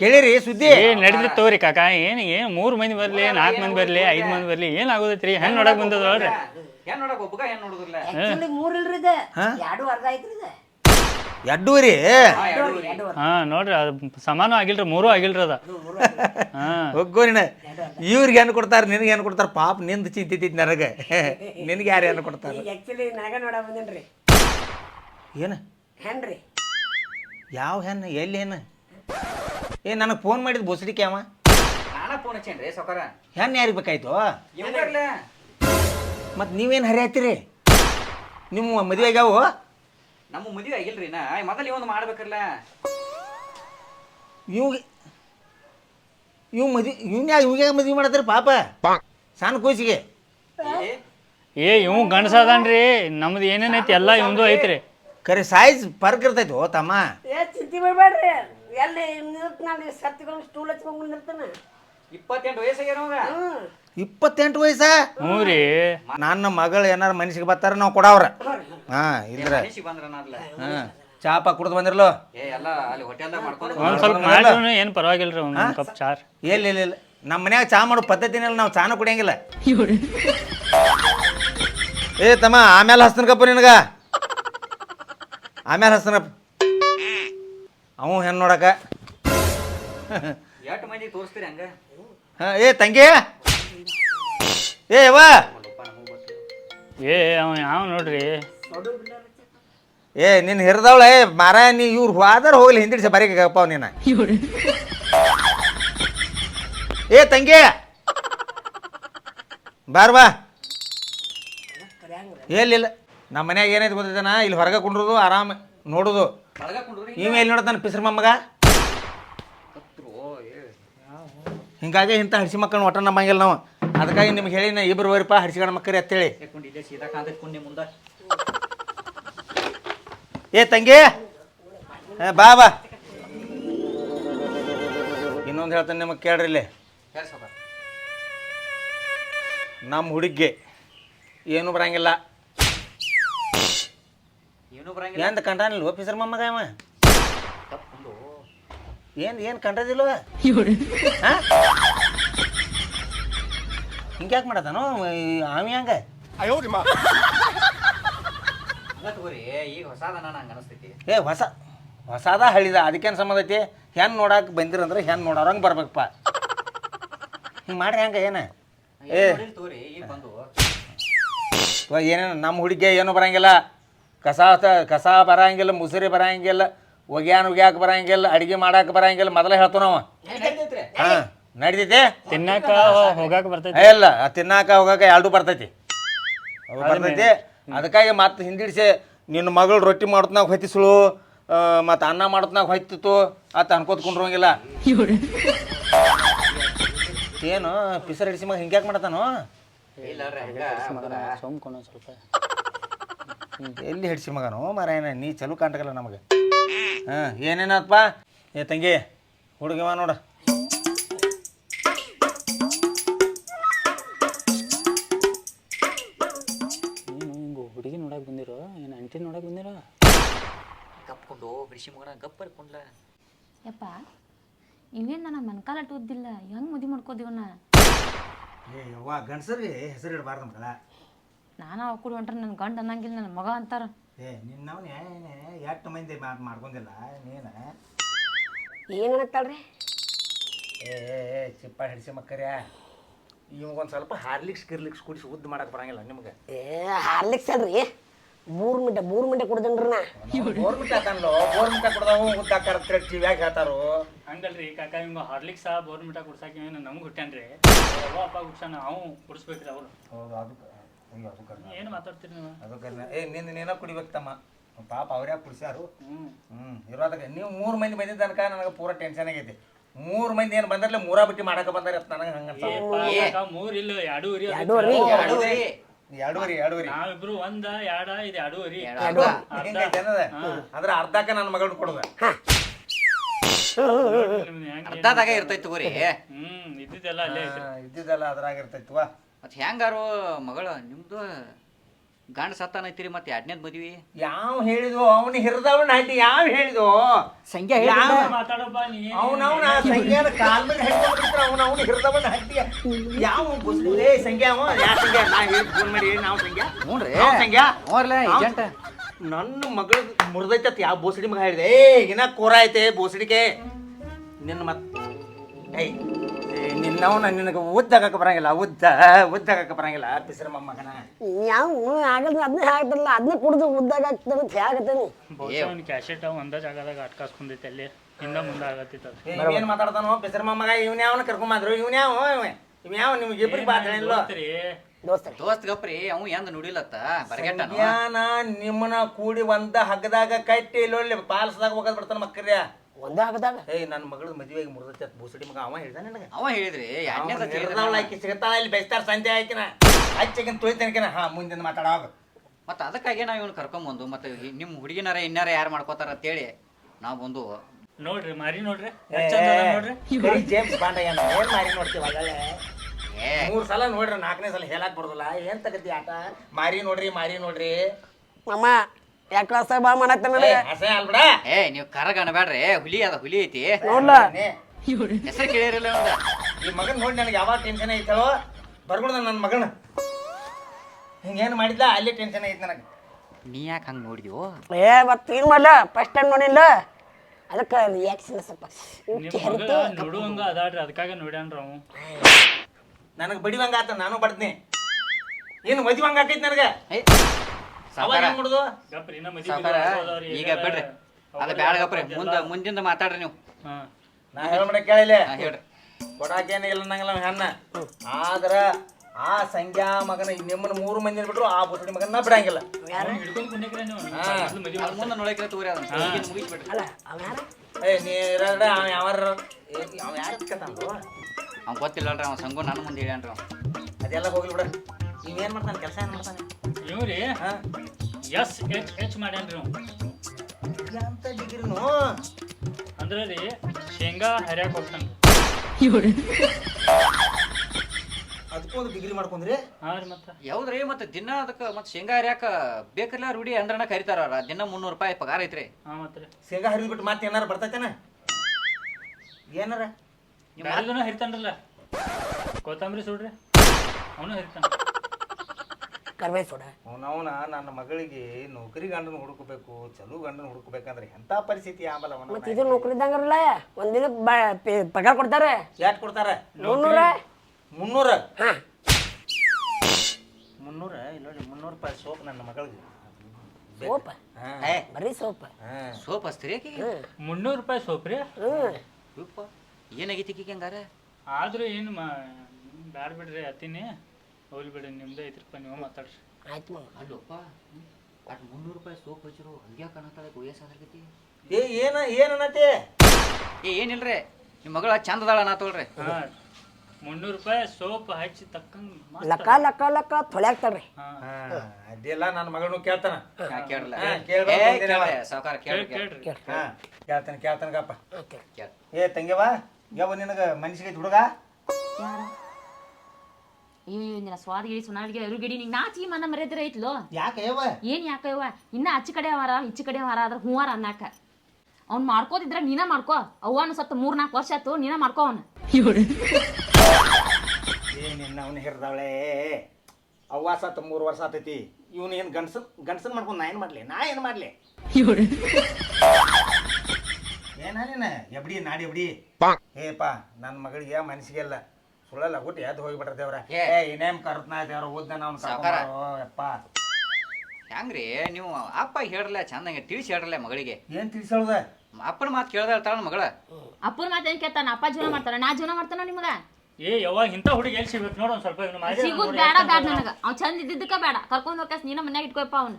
ಕೇಳಿರಿ ಸುದ್ದಿ. ಏ ತೋರಿ ತಗೋರಿ ಕಾಕ. ಏನು ಏನ್ ಮೂರು ಮಂದಿ ಬರ್ಲಿ ನಾಲ್ಕು ಮಂದಿ ಬರ್ಲಿ ಐದು ಮಂದಿ ಬರ್ಲಿ ಏನ್ ಆಗೋದೈತ್ರಿ? ಹೆಣ್ಣು ನೋಡಕ್ ಬಂದದ ನೋಡ್ರಿ ಹೆಣ್ ನೋಡಕ್ ಒಬ್ಬಗ ಹೆಣ್ ನೋಡುದಿಲ್ಲ. ಆಕ್ಚುಲಿ ಮೂರ್ ಇಲ್ರಿ ಇದು. ಹಾ? ಎರಡು ಅರ್ಧ ಐತ್ರಿ ಇದು. ಎಡ್ಡೂರಿ? ಹಾಂ ನೋಡ್ರಿ ಅದು ಸಮಾನ ಆಗಿಲ್ರಿ ಮೂರು ಆಗಿಲ್ರಿ ಅದ. ಹಾಂ. ಇವ್ರಿಗೆ ಏನು ಕೊಡ್ತಾರೆ ನಿನಗೆ ಏನು ಕೊಡ್ತಾರೆ ಪಾಪ ನಿಂದು ಚಿಂತಿತ್ತೈತಿ ನನಗೆ. ನಿನಗೆ ಯಾರು ಏನು ಕೊಡ್ತಾರೆ? ಆಕ್ಚುಲಿ ನನಗ ನೋಡ ಬಂದೇನ್ರಿ. ಏನು? ಹೆನ್ರಿ. ಯಾವ ಹೆಣ್ಣು? ಎಲ್ಲಿ ಹೆಣ್ಣು? ಏ ನನಗೆ ಫೋನ್ ಮಾಡಿದ ಬೊಸಡಿಕೆ ಅವ. ನಾನ ಫೋನ್ ಹಚ್ಚೇನ್ರಿ ಸೊಕರ? ಹೆಣ್ಣು ಯಾರಿಗೆ ಬೇಕಾಯ್ತು? ಇವ್ರಲ್ಲ. ಮತ್ತು ನೀವೇನು ಹರಿಯಾತೀರಿ? ನಿಮ್ಮ ಮದುವೆ ಆಗ್ಯಾವು? ನಮ್ಮ ಮದುವೆ ಆಗಿಲ್ರಿ ನಾ. ಮೊದಲು ಇವೊಂದು ಮಾಡ್ಬೇಕಲ್ಲ. ಇವ್ಗೆ ಇವ್ ಮದ್ವೆ ಇವ್ನ ಯಾವ ಇವ್ಗೆ ಮದ್ವೆ ಮಾಡತ್ರಿ ಪಾಪ? ಸಣ್ಣ ಕೂಸಿಗೆ. ಏ, ಏ. ಇವ್ ಗಂಡಸದಾನ್ರಿ ನಮ್ದು ಏನೇನೈತಿ ಎಲ್ಲ ಇವಂದು ಐತ್ರಿ. ಖರೆ ಸೈಜ್ ಪರ್ಕ್ ಇರ್ತೈತಿ ಓ ತಮ್ಮ ಏ ಚಿಂತೆ ಮಾಡಬೇಡ್ರಿ ಎಲ್ಲಿ ನಿಲ್ತ ನಾನು ಸತ್ತಿಕೊಂಡು ಸ್ಟೂಲ್ ಹಚ್ಕೊಂಡು ನಿಲ್ತಾನ ಇಪ್ಪತ್ತೆಂಟು ವಯಸ್ಸಾಗ್ಯಾರ ಹ್ಮ್. ಇಪ್ಪತ್ತೆಂಟು ವಯಸ್ಸ? ಹ್ಞೂ ರೀ. ನನ್ನ ಮಗಳು ಏನಾರ ಮನಸ್ಸಿಗೆ ಬರ್ತಾರ ನಾವು ಕೊಡವ್ರ. ಹಾಂ ಇದ್ರ ಮನಿಷಿ ಬಂದ್ರ ನಾರ್ಲ ಹಾಂ ಚಾಪ ಕುಡ್ದು ಬಂದಿರಲೋ. ಏ ಎಲ್ಲ ಅಲ್ಲಿ ಹೋಟೆಲ್ದಾಗ ಮಾಡ್ಕೊಂಡು ಒಂದ್ ಸ್ವಲ್ಪ ಮಾಡಿದ್ರು ಏನು ಪರವಾಗಿಲ್ರಿ ಒಂದು ಕಪ್ ಚಾರ್ ಎಲ್ಲಿ ಇಲ್ಲ ಇಲ್ಲ ನಮ್ಮ ಮನ್ಯಾಗ ಚಾ ಮಾಡೋ ಪದ್ಧತಿನಲ್ಲಿ ನಾವು ಚಾನು ಕುಡಿಯಂಗಿಲ್ಲ. ಏ ತಮ್ಮ ಆಮೇಲೆ ಹಸ್ತನಕಪ್ಪ ನಿನಗ. ಆಮೇಲೆ ಹಸ್ತನಪ್ಪ ಅವು ಹೆಣ್ಣು ನೋಡಕ. ಎಷ್ಟು ಮಂದಿ ತೋರಿಸ್ತೀರಿ ಹಂಗ? ಹಾಂ ಏ ತಂಗಿ. ಏ ಯವ್ವ. ಏ ಅವ ಯಾವ ನೋಡ್ರಿ? ಏ ನಿನ್ನ ಹಿರಿದವಳೆ ಏ ಮಾರ ನೀ ಇವ್ರು ಹೋದಾರ ಹೋಗಲಿ ಹಿಂದಿಡ್ಸ ಬರೀಕಪ್ಪ ಅವ್ ನೀನ. ಏ ತಂಗಿ. ಬಾರ್ ಬಾ. ಎಲ್ಲಿಲ್ಲ ನಮ್ಮ ಮನ್ಯಾಗ ಏನೈತೆ ಗೊತ್ತೈತನ ಇಲ್ಲಿ ಹೊರಗೆ ಕುಂಡ್ರದು ಆರಾಮ್ ನೋಡುದು. ನೀವು ಎಲ್ಲಿ ನೋಡ್ತಾನ ಪಿಸ್ರ ಮಮ್ಮಗ? ಹಿಂಗಾಗಿ ಇಂಥ ಹಡಿಸಿ ಮಕ್ಕಳನ್ನ ಒಟ್ಟ ನಮ್ಮಂಗಿಲ್ಲ ನಾವು. ಅದಕ್ಕಾಗಿ ನಿಮ್ಗೆ ಹೇಳಿ ನಾ ಇಬ್ಬರು ಬರೀಪ ಹಡ್ಸಿಗಣ ಮಕ್ಕರಿ ಅಂತೇಳಿ ಏ ತಂಗಿ ಬಾ ಬಾ. ಇನ್ನೊಂದು ಹೇಳ್ತಾನೆ ನಿಮಗೆ ಕೇಳ್ರಿ ಇಲ್ಲಿ. ನಮ್ಮ ಹುಡುಗಿ ಏನು ಬರಂಗಿಲ್ಲ. ಏನು ಬರಂಗಿಲ್ಲ. ಎಂತ ಕಂಟಾನಿಲ್ಲ ಓಪಿಸರ್ ಮೊಮ್ಮಗ ಅವ? ಏನು ಏನು ಕಂಡದಿಲ್ವ ಹಿಂಗ್ಯಾಕೆ ಮಾಡತಾನೋ ಆಮಿ ಹಂಗ? ಹಂಗ ತಗೋರಿ ಈಗ ಹೊಸಾದನ ನಂಗೆ ಅನಿಸ್ತೈತಿ. ಏ ಹೊಸ ಹೊಸದ ಹಳಿದ ಅದಕ್ಕೇನು ಸಂಬಂಧ ಐತಿ? ಹೆಣ್ಣು ನೋಡಕ್ಕೆ ಬಂದಿರಂದ್ರೆ ಹೆಣ್ಣು ನೋಡೋರಂಗೆ ಬರ್ಬೇಕಪ್ಪ. ಹಿಂಗೆ ಮಾಡ್ರಿ ಹೆಂಗೆ ಏನ? ಏ. ತಗೋರಿ ಈಗ ಬಂದು. ಏನೇನು ನಮ್ಮ ಹುಡುಗಿ ಏನು ಬರಂಗಿಲ್ಲ. ಕಸ ತ- ಕಸ ಬರಂಗಿಲ್ಲ ಮುಸುರಿ ಬರಂಗಿಲ್ಲ ಒಗ್ಯಾನ್ ಉಗ್ಯಾಕ ಬರಂಗಿಲ್ಲ ಅಡಿಗೆ ಮಾಡಾಕ ಬರಂಗಿಲ್ಲ ಮೊದಲೇ ಹೇಳ್ತಾನವ ನಾವು. ಹಾಂ ನಡಿತೈತೆ ತಿನ್ನಾಕ ಹೋಗಾಕ ಬರ್ತೈತಿ. ಏ, ಇಲ್ಲ ಆ ತಿನ್ನಾಕ ಹೋಗಾಕ ಎರಡು ಬರ್ತೈತಿ. ಅವು ಬರ್ತೈತಿ. ಅದಕ್ಕಾಗಿ ಮತ್ತೆ ಹಿಂದಿಡ್ಸಿ ನಿನ್ನ ಮಗಳು ರೊಟ್ಟಿ ಮಾಡೋತ್ನಾಗ ಹೊಯ್ತಿಸಳು ಮತ್ತು ಅನ್ನ ಮಾಡೋತ್ನಾಗ ಹೊಯ್ತಿತ್ತು ಅತ್ತ ಅನ್ಕೋತ ಕುಂಡ್ರಂಗಿಲ್ಲ. ಏನು ಪಿಸರ್ ಹಿಡಿಸಿ ಮಗ ಹಿಂಗ್ಯಾಕೆ ಮಾಡತಾನೋ? ಒಂದ್ ಸ್ವಲ್ಪ. ಎಲ್ಲಿ ಹಿಡ್ಸಿ ಮಗನು? ಮರಾಯನ ನೀ ಚಲೋ ಕಾಣ್ತಕಲ್ಲ ನಮಗೆ. ಹಾಂ ಏನೇನಪ್ಪ ಏ ತಂಗಿ ಹುಡುಗವ ನೋಡ. ಹುಡುಗಿ ನೋಡಕ್ಕೆ ಬಂದಿರೋ? ಏನು ಅಂಟಿ ನೋಡಕ್ಕೆ ಬಂದಿರೋ? ಕಪ್ಕೊಂಡು ಬಿಡಿಸಿ ಮಗನ ಗಪ್ಪರ್ ಕುಂಡ್ಲ. ಯಪ್ಪ ಇವೇನು ನನ್ನ ಮನ್ಕಾಲ ಅಟ್ಟೋದಿಲ್ಲ ಹೆಂಗೆ ಮದುವೆ ಮಾಡ್ಕೋದಿವಣ್ಣ ಏ ಯವ್ವ ಗಂಡಸರಿಗೆ ಹೆಸರು ಇಡಬಾರ್ದು ಮಗಳ ನಾನು ಅವ ಕೂಡ ಹೊಂಟ್ರೆ ನನ್ನ ಗಂಡ ಅನ್ನಂಗಿಲ್ಲ ನನ್ನ ಮಗ ಅಂತಾರ. ಏ ನಿನ್ನವನ ಎಷ್ಟು ಮಂದಿ ಮಾತು ಮಾಡ್ಕೊಂಡಿಲ್ಲ ನೀನು? ಏನು ಏ ಏ, ಏ ಚಿಪ್ಪ ಹಿಡಿಸಿ ಮಕ್ಕರ್ಯ ಇವಾಗೊಂದು ಸ್ವಲ್ಪ ಹಾರ್ಲಿಕ್ಸ್ ಗಿರ್ಲಿಕ್ಸ್ ಕುಡಿಸಿ ಉದ್ದು ಮಾಡಕ್ಕೆ ಬರಂಗಿಲ್ಲ ನಿಮ್ಗೆ. ಏ ಹಾರ್ಲಿಕ್ಸ್ ಅಲ್ರಿ. ಮೂರು ಮಿಂಟ ಮೂರು ಮಿಂಟ ಕುಡ್ದನ್ರಿ ನಾ. ಗೋರ್ಮಿಟ ಮೂರ್ ಗೋರ್ಮಿಟ ಕುಡ್ದಾವು ಉದ್ದ ಹಾಕಾರ ಟಿವ್ಯಾಗ ಹೇಳ್ತಾರು? ಹಂಗಲ್ರಿ ಕಾಕ ಹಿಂಗ ಹಾರ್ಲಿಕ್ಸ್ ಬೋರ್ಮಿಟ ಕುಡ್ಸಾಕ ನಮ್ಗೆ ಹುಟ್ಟ್ಯಾನ್ರಿ ಅವ್ವ ಅಪ್ಪ ಹುಟ್ಸಾನ ಅವು ಕುಡಿಸ್ಬೇಕ್ರಿ ಅವ್ರು. ಹೌದು ಅದು ಅಯ್ಯೋ ಅದು ಕರ್ನ ಏನು ಮಾತಾಡ್ತೀರಿ ನೀವು? ಅದು ಕರ್ನ ಏ ನಿಂದ ನೀನ ಕುಡಿಬೇಕು ತಮ್ಮ. ಪಾಪ ಅವ್ರ್ಯಾಗ ಕುಡಿಸ್ಯಾರು? ಹ್ಞೂ ಇರೋದಕ್ಕೆ ನೀವು ಮೂರು ಮಂದಿ ಬಂದಿದ್ದ ತನಕ ನನಗೆ ಪೂರ ಟೆನ್ಷನ್ ಆಗೈತಿ. ಮೂರ್ ಮಂದಿ ಏನು ಬಂದ್ರಲ್ಲ ಮೂರ ಬಿಟ್ಟು ಮಾಡಕ್ಕೆ ಬಂದಾರ ನನಗೆ ಹಂಗ ಮೂರ್ ಇಲ್ಲ ಎರಡು ನಾವಿಬ್ರು ಒಂದ ಎರಡ ಇದು ಅಂದ್ರೆ ಅರ್ಧಕ್ಕ ನನ್ನ ಮಗಳನ್ನ ಕೊಡುದ. ಅರ್ಧದಾಗ ಇರ್ತೈತಿ ತಗೋರಿ. ಹ್ಮ್ ಇದ್ದಿದ್ದೆಲ್ಲ ಅಲ್ಲೇ ಇದ್ದಿದ್ದೆಲ್ಲ ಅದ್ರಾಗ ಇರ್ತೈತ್ವ ಮತ್ತೆ ಹೆಂಗಾರು ಮಗಳ ನಿಮ್ದು ಗಂಡ ಸತ್ತಾನ ಐತಿರಿ ಮತ್ತೆ ಎರಡನೇದ್ ಮದ್ವಿ? ಯಾವ ಹೇಳಿದ್ವು ಅವನು ಹಿರಿದವನ ಹಡ್ಡಿ ಯಾವ ಹೇಳಿದ್ವು? ಸಂಖ್ಯೆ ಯಾವ ಮಾತಾಡಪ್ಪ ನೀ. ಅವನವನ ಸಂಖ್ಯಾನ ಕಾಲ್ ಮೇಲೆ ಹಿಡ್ಕೊಂಡ್ಬಿಟ್ರೆ ಅವನವನ ಅವನು ಹಿರಿದವನ ಹಟ್ಟಿ ಯಾವ ಬುಸ್ಲೇ ಸಂಖ್ಯಾ ಅವ ಯಾವ ಸಂಖ್ಯೆ ನಾ ಹೇಳಿ ಫೋನ್ ಮಾಡಿ ನಾವು ಸಂಖ್ಯೆ ಹ್ಞೂ ರೀ ಸಂಖ್ಯಾ ನೋಡ್ಲ ಏಜೆಂಟ್ ನನ್ನ ಮಗಳ ಮುರಿದೈತತ್ ಯಾವ ಬೋಸಡಿ ಮಗ ಹೇಳಿದೆ? ಏ ಇನ್ನ ಕೋರ ಐತೆ ಬೋಸಡಿಗೆ ನಿನ್ನ ಮತ್ತೆ ಏಯ್ ಏ, ನಿನ್ನವನ ನಿನಗೆ ಉದ್ದಾಗಕ್ಕೆ ಬರಂಗಿಲ್ಲ ಉದ್ದ ಉದ್ದಾಗಕ್ಕೆ ಬರಂಗಿಲ್ಲ ಪಿಸರ ಮೊಮ್ಮಗನ ಯಾವ ಆಗಲ್ಲ ಅದನ್ನ ಹಾಕ್ತಾರಲ್ಲ ಅದನ್ನ ಕುಡ್ದು ಉದ್ದಾಗ ಆಗ್ತದೆ ಅಂತ ಹೇಗತ್ತೇನಿ ಬಹುಶಃ ಅವ್ನ ಕ್ಯಾಶೆಟ್ ಒಂದ ಜಾಗದಾಗ ಅಟ್ಕಾಸ್ಕೊಂಡೈತೆ ಅಲ್ಲಿ ಹಿಂದ ಮುಂದೆ ಆಗತ್ತಿತ್ತು ಅದು. ಏನ್ ಮಾತಾಡ್ತಾನೋ? ಪಿಸರ ಮೊಮ್ಮಗ ಇವ್ನ ಯಾವನ ಕರ್ಕೊಂಬಂದ್ರು? ಇವ್ನ ಯಾವ ಇವ ಯಾವ? ನಿಮ್ಗೆ ಇಬ್ರಿಗೆ ಬಾತ್ ಹೇಳಿಲ್ಲ ಗೊತ್ತ್ರಿ? ದೋಸ್ತರಿ. ದೋಸ್ತ್ ಗಪ್ರಿ ಅವ್ ಎಂದ ನುಡಿಲತ್ತ? ಬರಗೆಟ್ಟನು? ಸಂಜ್ಞಾನ ನಿಮ್ಮನ್ನ ಕೂಡಿ ಒಂದ ಹಗ್ಗದಾಗ ಕಟ್ಟಿ ಇಲ್ಲೊಳ್ಳಿ ಪಾಲಸದಾಗ ಹೋಗದ್ ಬಿಡ್ತಾನ ಮಕ್ಕರ್ಯ ಒಂದ ಆಗದಾಗ ಏಯ್ ನನ್ನ ಮಗಳ ಮದುವೆಗೆ ಮುರಿದೈತೆ ಬೂಸಡಿ ಮಗ ಅವ ಹೇಳ್ದ ನನಗೆ? ಅವ ಹೇಳಿದ್ರಿ ಹಿಡ್ದವ್ಳ ಆಕಿ ಸಿಗತ್ತಾಳ ಇಲ್ಲಿ ಬೆಸ್ತಾರ ಸಂಜೆ ಆಕಿನ? ಹಚ್ಚಿಗಿನ ತುಳಿತನಕಿನ ಹಾ ಮುಂದಿನ ಮಾತಾಡೋದು ಮತ್ತೆ ಅದಕ್ಕಾಗಿ ನಾವು ಇವ್ನು ಕರ್ಕೊಂಬಂದು ಮತ್ತೆ ಈ- ನಿಮ್ಮ ಹುಡುಗಿನಾರ ಇನ್ನಾರ ಯಾರು ಮಾಡ್ಕೋತಾರ ಅಂತೇಳಿ ನಾವು ಬಂದು ನೋಡ್ರಿ ಮಾರಿ ನೋಡ್ರಿ. ಎಷ್ಟ್ ಚಂದ ನೋಡ್ರಿ? ಜೇಮ್ಸ್ ಬಾಂಡ್ ಏನ್ ಏನ್ ಮಾರಿ ನೋಡ್ತೀವಿ ಒಳ್ಳೆ? ಏ. ಮೂರ್ ಸಲ ನೋಡ್ರಿ ನಾಲ್ಕನೇ ಸಲ ಹೇಳಕ್ ಬರೋದಿಲ್ಲ. ಏನ್ ತಗತಿ ಆಟ? ಮಾರಿ ನೋಡ್ರಿ ಮಾರಿ ನೋಡ್ರಿ. ಮಾಮ ಯಾಕೆ ಕ್ಲಾಸ್ ಬಾ ಮಾಡತ್ತ ನನಗೆ? ಹಸೆ ಅಲ್ಬಿಡ ಏ ನೀವು ಕರಗ ಅನ್ಬೇಡ್ರಿ ಹುಲಿ ಅದ ಹುಲಿ ಐತಿ. ನೋಡ್ಲ. ನೇ, ಹೆಸರು ಕೇಳಿರಲ್ಲ ಒಂದ ಈ ಮಗನ್ ನೋಡಿ ನನಗೆ ಯಾವಾಗ ಟೆನ್ಷನ್ ಐತಲೋ ಬರ್ಬಿಡ್ದ ನನ್ನ ಮಗನ. ಹಿಂಗೇನು ಮಾಡಿದ್ಲ ಅಲ್ಲಿ ಟೆನ್ಷನ್ ಐತಿ ನನಗೆ. ನೀ ಯಾಕೆ ಹಂಗೆ ನೋಡಿದ್ಯೋ? ಏ ಮತ್ತೆ ಏನು ಮಾಡಲ? ಫಸ್ಟ್ ಟೈಮ್ ನೋಡಿಲ್ಲ. ಅದಕ್ಕೆ ರಿಯಾಕ್ಷನ್ ಸ್ವಲ್ಪ ನೋಡುವಂಗ ಅದಾಡ್ರಿ ಅದಕ್ಕಾಗ ನೋಡ್ಯಾನ್ರಿ ಅವ. ನನಗೆ ಬಡಿವಂಗ ಆತ ನಾನು ಬಡ್ತೀನಿ ಏನು ಮದಿವಂಗ ಆಕೈತಿ ನನಗೆ. ಅವಾಗ ಸಾವ್ಕಾರ ಹೆಂಗ್ ಮಾಡುದು? ಗಪ್ರಿ ಇನ್ನ ಮದ್ವಿ ಸಾವ್ಕಾರ ಆಗೋದವ್ರಿ, ಈಗ ಏನಾರ ಬಿಡ್ರಿ ಅದು ಬ್ಯಾಡ ಗಪ್ರಿ. ಮುಂದ ಮುಂದಿಂದ ಮಾತಾಡ್ರಿ ನೀವು. ನಾ ನಾ ಮಡ ಕೇಳಿಲ್ಲ ಹಾ, ಹೇಳ್ರಿ. ಕೊಡಾಕೇನ ಇಲ್ಲ ನಂಗಲ್ಲ ಹೆಣ್ಣ. ಆದ್ರ ಆ ಸಂಖ್ಯಾ ಮಗನ ನಿಮ್ಮನ್ನ ಮೂರು ಮಂದಿ ಬಿಟ್ರು ಆ ಬುಸಡಿ ಮಗನ ಬಿಡಂಗಿಲ್ಲ. ಅವ್ನ್ ಹಿಡ್ಕೊಂಡ್ ಕುಂಡಿಕ್ರೆ ನೀವು. ಹಾ. ಮೊದ್ಲು ಮದ್ವಿ ಅದು ಮುಂದೆ ನೋಡಕ್ಕೆ ತಗೋರಿ ಅದನ್ನ. ಈಗಿನ ಮುಗಿಸ್ಬಿಡ್ರಿ. ಅಲ್ಲ ಅವ ಯಾರ? ಏ ನೀ ಅವ ಯಾರು ಅವ್ನು ಗೊತ್ತಿಲ್ಲಲ್ರಿ ಅವ್ನು ಸಂಗು ನನ್ನ ಮುಂದೆ ಹೇಳ್ಯಾನ್ರಿ ಅವ. ಅದೆಲ್ಲ ಹೋಗ್ಲಿ ಬಿಡ. ನೀವೇನ್ ಮಾಡ್ತಾನೆ? ಕೆಲಸ ಏನ್ ಮಾಡ್ತಾನೆ? ಇವ್ರಿ? ಹಾ. ಎಸ್ ಎಚ್ ಎಚ್ ಮಾಡ್ಯಾನ್ರಿ ನಾವು ಅಂತ ಡಿಗ್ರಿನು? ಅಂದ್ರ ರೀ ಶೇಂಗಾ ಹರ್ಯಾಕ್ ಹೋಗ್ತಾನ ಅದಕ್ಕೂ ಒಂದು ಡಿಗ್ರಿ ಮಾಡ್ಕೊಂಡ್ರಿ? ಹಾ ರೀ ಮತ್ತ. ಯಾವ್ದ್ರಿ ಮತ್ತೆ ದಿನ ಅದಕ್ಕೆ ಮತ್ತೆ ಶೇಂಗಾ ಹರಿಯಾಕ ಬೇಕಲ್ಲ ರೂಢಿ ಅಂದ್ರಣ ಕರಿತಾರ ಅವ್ರ. ದಿನ ಮುನ್ನೂರು ರೂಪಾಯಿ ಪಗಾರ ಐತ್ರಿ. ಹಾ ಮತ್ರಿ ಶೇಂಗಾ ಹರಿದ್ಬಿಟ್ಟು ಮತ್ತೆ ಏನಾರ ಬರ್ತೈತೇನ? ಏನಾರ? ನಿಮ್ಮ ಹರಿತಾನ್ರಲ್ಲ. ಕೊತ್ತಂಬರಿ ಸುಡ್ರಿ. ಅವನು ಹರಿತಾನ. ಕರ್ಬೇವು ಸೋಡ ಅವನವನ ನನ್ನ ಮಗಳಿಗೆ ನೌಕರಿ ಗಂಡನ ಹುಡುಕಬೇಕು ಚಲೋ ಗಂಡನ ಹುಡುಕಬೇಕಂದ್ರೆ ಎಂತ ಪರಿಸ್ಥಿತಿ ಆಮೇಲೆ ಅವನ ಮತ್ತೆ ಇದು ನೌಕರಿ ಇದ್ದಂಗಾರಲ್ಲ ಒಂದಿನ ಪಗಾರ ಕೊಡ್ತಾರೆ. ಯಾಕೆ ಕೊಡ್ತಾರೆ? ಮುನ್ನೂರ? ಮುನ್ನೂರ? ಹಾ. ಮುನ್ನೂರ? ಇಲ್ಲ ಮುನ್ನೂರು ರೂಪಾಯಿ ಸೋಪ್ ನನ್ನ ಮಗಳಿಗೆ. ಸೋಪ? ಬರೀ ಸೋಪ್. ಸೋಪ್ ಹಚ್ತೀರಿ ಆಕಿ? ಮುನ್ನೂರು ರೂಪಾಯಿ ಸೋಪ್ ರೀ ಏನಾಗೈತಿ ಆಕಿಗೆ ಹಂಗಾರ? ಆದ್ರೂ ಏನು ಮಾ ಬ್ಯಾಡ ಬಿಡ್ರಿ ಅತಿನಿ ಹೋಗ್ಲಿ ಬಿಡ್ರಿ ನಿಮ್ದೇ ರೂಪಾಯಿ ನೀವು ಮಾತಾಡ್ರಿ. ಆಯ್ತು ಅಲ್ಲಪ್ಪ ಅಟ್ ಮುನ್ನೂರು ರೂಪಾಯಿ ಸೋಪ್ ಹಚ್ಚಿರು ಹಂಗ್ಯಾ ಕಾಣತ್ತಾಳೆ ವಯಸ್ಸಾಗೈತಿ ಏ ಏನ ಏನನ್ನತಿ ಏ ಏನಿಲ್ರಿ ನಿಮ್ಮ ಮಗಳ ಚಂದ ಅದಾಳ ನಾ ತಗೊಳ್ರಿ. ಹಾ ಮುನ್ನೂರು ರೂಪಾಯಿ ಸೋಪ್ ಹಚ್ಚಿ ತಕ್ಕಂಗ ಲಕ್ಕ ಲಕ್ಕ ಲಕ್ಕ ಹಾ. ಹಾ ಅದೆಲ್ಲ ನನ್ನ ಮಗನು ಕೇಳ್ತಾನ. ನಾ ಕೇಳ್ರಲ್ಲ? ಹಾ, ಏ. ಕೇಳ್ರಿ ಸಾವ್ಕಾರ ಕೇಳ್ರಿ ಕೇಳ್ ಕೇಳ್ರಿ. ಕೇಳ್ರಿ. ಹಾ ಕೇಳ್ತಾನೆ ಕೇಳ್ತಾನೆ ಗಪ್ಪ. ಓಕೆ. ಏ ತಂಗ್ಯವ ಯಾವ ನಿನಗ ಮನ್ಸಿಗೆ ಹುಡುಗ? ಅಯ್ಯೋ ನಿನ್ನ ಸ್ವಾದ ಗಿಡಿ ಸುನಾಳಿಗೆ ಅರುಗಿಡಿ ನಿಂಗೆ ನಾಚಿಗೆ ಮನ ಮರ್ಯಾದ್ರೆ ಐತ್ಲೋ ಯಾಕೆ ಏನು ಏನ್ ಯಾಕವ್ವ ಇನ್ನ ಅಚ್ಚ ಕಡೆ ವಾರ ಈಚೆ ಕಡೆ ಅವಾರ ಆದ್ರೆ ಹೂವಾರ ಅನ್ನಾಕ. ಅವ್ನು ಮಾಡ್ಕೋದಿದ್ರೆ ನೀನ ಮಾಡ್ಕೋ. ಅವ್ವನು ಸತ್ತು ಮೂರ್ ನಾಲ್ಕು ವರ್ಷ ಆಯ್ತು ನೀನ ಮಾಡ್ಕೋ ಅವ್ನ. ಏ ನಿನ್ನ ಅವನು ಹಿರಿದವಳೆ. ಅವ್ವ ಸತ್ತು ಮೂರು ವರ್ಷ ಆತೈತಿ. ಇವನು ಏನು ಗಂಡಸನ್ ಗಂಡಸನ್ ಮಾಡ್ಕೊಂಡು ನಾ ಏನು ಮಾಡಲಿ? ನಾ ಏನು ಮಾಡಲಿ? ಏನೇನ ಎಬ್ಡಿ ನಾಡಿ ಎಬ್ಡಿ. ಏಪಾ ನನ್ನ ಮಗಳಿಗೆ ಮನಸ್ಸಿಗೆಲ್ಲ ಸುಳ್ಳಲ್ಲ ಗುಟ್ಟು ಎದ್ದು ಹೋಗಿಬಿಟ್ರದೇವ್ರ ಏ. ಏ ಇನ್ನೇಮ್ ಕರ್ತನ ದೇವ್ರ ಓದ್ದ ನಾವು ಸಾವ್ಕಾರ. ಯಪ್ಪ. ಹೆಂಗ್ರಿ ನೀವು ಅಪ್ಪ ಹೇಳ್ರಲ್ಲ ಚಂದಂಗೆ ತಿಳಿಸಿ ಹೇಳ್ರಲ್ಲ ಮಗಳಿಗೆ. ಏನು ತಿಳಿಸೋದ ಅಪ್ಪನ ಮಾತು ಕೇಳ್ದ ಹೇಳ್ತಾಳ ಮಗಳ. ಅಪ್ಪನ ಮಾತೇನ್ ಕೇಳ್ತಾನ? ಅಪ್ಪ ಜೀವನ ಮಾಡ್ತಾನ? ನಾ ಜೀವನ ಮಾಡ್ತಾನ ನಿಮಗ? ಏ ಯಾವಾಗ ಇಂಥ ಹುಡುಗಿ ಎಲ್ಲಿ ಸಿಗ್ಬೇಕು ನೋಡು ಒಂದ್ ಸ್ವಲ್ಪ ಇವ್ನು ಮಾಡಿ ಸಿಗುದ್ ಬೇಡ ಬೇಡ ನನಗ. ಅವ್ ಚಂದ ಇದ್ದಿದ್ದಕ್ಕ ಬೇಡ. ಕರ್ಕೊಂಡ್ ಹೋಗ್ಯಾಸ್ ನೀನ ಮನ್ಯಾಗ ಇಟ್ಕೋಪ್ಪ ಅವ್ನ.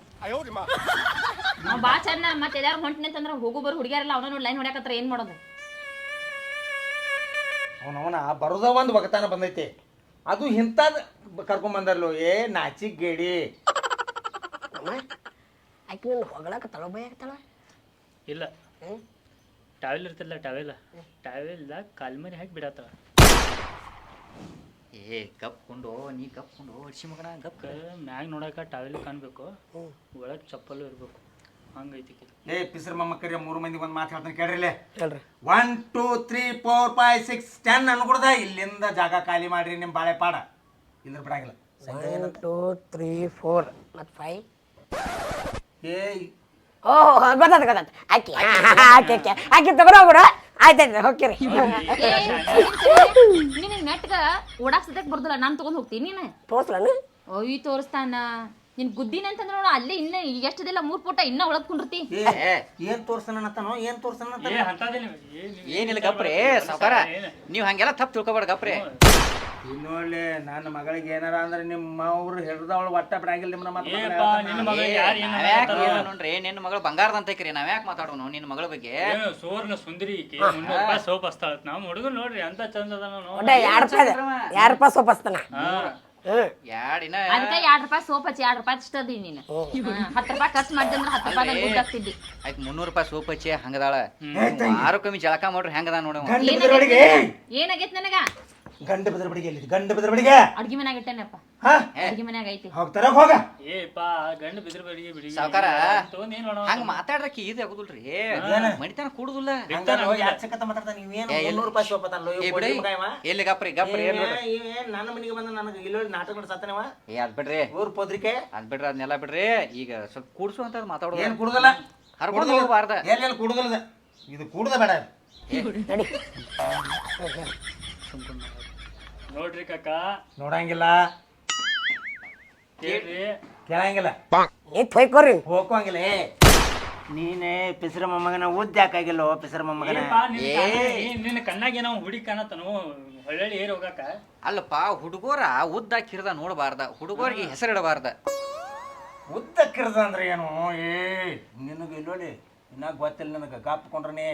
ಅವ್ ಬಾ ಚಂದ ಮತ್ತೆ ಎಲ್ಲಾರು ಹೊಂಟ್ನೆ ಅಂತಂದ್ರ ಹೋಗು ಬರೋ ಹುಡುಗಿಯರೆಲ್ಲ ಅವನ ನೋಡಿ ಲೈನ್ ಹೊಡ್ಯಾಕತ್ರ ಏನ್ ಮಾಡೋದು? ಅವನವನ ಬರೋದ ಒಂದು ಒಗತಾನ ಬಂದೈತಿ. ಅದು ಇಂಥದ್ದು ಕರ್ಕೊಂಬಂದರ್ಲು ಏ ನಾಚಿಕ್ ಗೇಡಿ. ಆಕಿ ನನ್ನ ಹೊಗಳಾಕತ್ತಳ ಬೈಯಾಕತ್ತಳ ಇಲ್ಲ. ಟಾವೆಲ್ ಇರ್ತಲ್ಲ ಟಾವೆಲ್ ಟಾವೆಲ್ದಾಗ ಕಾಲ್ಮರಿ ಮೇಲೆ ಹಾಕಿ ಬಿಡತ್ತಾವ ಏ ಕಪ್ಕೊಂಡು ನೀ ಕಪ್ಕೊಂಡು ಅಡ್ಸಿ ಮಗನ ಕಪ್ ಮ್ಯಾಗ ನೋಡಕ ಟಾವೆಲ್ ಕಾಣ್ಬೇಕು. ಒಳಗ್ ಚಪ್ಪಲು ಇರ್ಬೇಕು. ಹಂಗೈತಿ. ಏ ಪಿಸರ್ ಮೊಮ್ಮಕ್ಕರಿ ಮೂರು ಮಂದಿ ಒಂದು ಮಾತು ಹೇಳ್ತಾನೆ ಕೇಳ್ರಿ ಹೇಳ್ರಿ one two three four five six ten ಅನ್ಕೊಡ್ದ ಇಲ್ಲಿಂದ ಜಾಗ ಖಾಲಿ ಮಾಡ್ರಿ ನಿಮ್ಮ ಬಾಳೆ ಪಾಡ ಇದ್ರ ಬಿಡಾಗಿಲ್ಲ ಒನ್ ಟೂ ತ್ರೀ ಫೋರ್ ಮತ್ತು ಫೈವ್ ಏ ಓ ಗೊತ್ತಾಯ್ತು ಗೊತ್ತಾಯ್ತು ಆಕಿ ಆಕೆ ಆಕೆ ಆಕಿ ತಗೊಂಡೋಗ್ಬಿಡ ಆಯ್ತಾಯ್ತು ಹೋಗ್ತೀರಿ ನಿನಗೆ ನೆಟ್ಗ ಓಡಾಕ್ಸದಕ್ಕೆ ಬರ್ದಿಲ್ಲ ನಾನ್ ತಗೊಂಡ್ ಹೋಗ್ತೀನಿ ನೀನು ತೋರ್ಸ್ಲನು ಅಯ್ಯ ತೋರಿಸ್ತಾನ ನಿನ್ ಗುದ್ದಿನ ಅಂತಂದ್ರ ನೋಡ ಅಲ್ಲೇ ಇನ್ನ ಎಷ್ಟದಿಲ್ಲ ಮೂರ್ ಪುಟ ಇನ್ನ ಒಳಗ್ ಕುಂಡಿರ್ತಿ ಏನ್ ತೋರ್ಸನತ್ತನೋ ಏನ್ ತೋರ್ಸನತ್ತ ಏ ಅಂತದೇನು ಏ ನೀವ್ ಏನಿಲ್ಲ ಗಪ್ರಿ ಸಾವ್ಕಾರ ನೀವು ಹಂಗೆಲ್ಲ ತಪ್ಪು ತಿಳ್ಕೊಬೇಡ ಗಪ್ರಿ ಇನ್ನೊಳ್ಳೆ ನನ್ನ ಮಗಳಿಗೆ ಏನಾರ ಅಂದ್ರೆ ನಿಮ್ಮ ಅವ್ರು ಹಿಡ್ದವಳು ಒಟ್ಟ ಬಿಡಂಗಿಲ್ಲ ನಿಮ್ಮ ನೋಡ್ರಿ ನಿನ್ನ ಮಗಳು ಬಂಗಾರದ ಅಂತೈಕ್ರಿ ನಾವ್ಯಾಕ್ ಮಾತಾಡೋನು ನಿನ್ನ ಮಗಳ ಬಗ್ಗೆ? ಸೋರ್ನ ಸುಂದರಿ ಸೋಪ್ ಹಸ್ತಾಳ ನಮ್ಮ ಹುಡುಗ ನೋಡ್ರಿ ಅಂತ ಚಂದ ಅದಾನ ಸೋಪಸ್ತಾನ ನೋಡಿ ಎರಡು ರೂಪಾಯಿ ಸೋಪ್ ಅದಕ್ಕೆ ಎರಡ್ ರೂಪಾಯಿ ಸೋಪ್ ಹಚ್ಚಿ ಎರಡ್ ರೂಪಾಯಿ ಹಚ್ತದಿ ನೀನು. ಹತ್ತು ರೂಪಾಯಿ ಖರ್ಚು ಮಾಡಿದ್ರೆ ಹತ್ತು ರೂಪಾಯಿ ಗುಡ್ ಆಗ್ತಿದ್ದಿ ಆಯ್ತು ಮುನ್ನೂರು ರೂಪಾಯಿ ಸೋಪ್ ಹಚ್ಚಿ ಹಂಗದಾಳ. ಆರು ಕಮ್ಮಿ ಜಳಕ ಮಾಡ್ರಿ ಹೆಂಗದ ನೋಡ ಏನಾಗೈತಿ ನನಗ? ಗಂಡ ಬಿದ್ರಬಡಿಗೆ ಎಲ್ಲಿ ಗಂಡ ಬಿದ್ರಬಡಿಗೆ ಅಡ್ಗಿ ಮನ್ಯಾಗ ಇಟ್ಟೇನಪ್ಪ? ಹಾ? ಅಡ್ಗಿ ಮನ್ಯಾಗ ಐತಿ. ಹೋಗ್ತಾರ ಹೋಗ. ಏಪ್ಪ ಗಂಡ ಬಿದ್ರ ಬಡಿಗೆ ಬಿಡಿ. ಸಾವ್ಕಾರ ತಗೊಂಡ್ ಏನ್ ಮಾಡೋಣ ಹಂಗ ಮಾತಾಡ್ರಕ್ಕೆ ಇದು ಆಗುದಿಲ್ರಿ. ಮಣಿತನ ಕೂಡುದಿಲ್ಲ. ಹಂಗಾರ ಹೋಗಿ ಯಾಕೆ ಸಕತ್ತ ಮಾತಾಡ್ತಾನೆ ನೀವೇನು ಏ, ಮುನ್ನೂರು ರೂಪಾಯಿ ಸೋಪ್ ಅತಾನಲ್ಲ ಏ ಬಿಡಿ. ಎಲ್ಲಿ ಗಪ್ರಿ ಗಪ್ರಿ ಏನ್ ಬಿಡ್ರಿ? ನನ್ನ ಮನೆಗೆ ಬಂದ ನನಗೆ ಇಲ್ಲೊಳ್ಳಿ ನಾಟಕ ನಡ್ಸತ್ತಾನವ ಏ ಅದ್ ಬಿಡ್ರಿ. ಊರ್ ಪೋದ್ರಿಕೆ. ಅದ್ ಬಿಡ್ರಿ ಅದನ್ನೆಲ್ಲ ಬಿಡ್ರಿ. ಈಗ ಸ್ವಲ್ಪ ಕೂಡ್ಸು ಅಂತ ಮಾತಾಡೋದು. ಏನ್ ಹರ ಹರ್ಕೊಂಡು ಬಾರ್ದ ಎಲ್ಲೆಲ್ಲ ಕುಡ್ದಲ್ಲ ಇದು ಕುಡ್ದ ಬೇಡ ನಡಿ. ನೋಡ್ರಿ ಕಾಕ. ನೋಡಂಗಿಲ್ಲ. ಕೇಳ್ರಿ. ಕೇಳಂಗಿಲ್ಲ. ನೀ ತೊಯ್ಕೋರಿ ಹೋಗೋಂಗಿಲ್ಲ ಏ. ನೀನೇ ಪಿಸ್ರ ಮೊಮ್ಮಗನ ಉದ್ದ ಯಾಕಾಗಿಲ್ಲ ಪಿಸರ ಮೊಮ್ಮಗನ? ಏಪ್ಪ, ನಿನ್ ಕಣ್ಣಾಗ- ಏನ್ ನಿನ್ನ ಕಣ್ಣಾಗ ಏನೋ ಹುಡಿ ಕಾಣತನು ಹೊಳ್ಳಿ ಏರ್ ಹೋಗಾಕ. ಅಲ್ಲಪ್ಪ ಹುಡುಗರ ಉದ್ದ ಕಿರ್ದ ನೋಡಬಾರ್ದ ಹುಡುಗರಿಗೆ ಹೆಸರಿಡಬಾರ್ದ ಉದ್ದಕ್ಕಿರ್ದ ಅಂದ್ರೆ ಏನು? ಏ ನಿನಗೆ ಇಲ್ಲೋಳಿ ಇನ್ನ ಗೊತ್ತಿಲ್ಲ ನನಗೆ ಗಾಪ್ಕೊಂಡ್ರನೆ.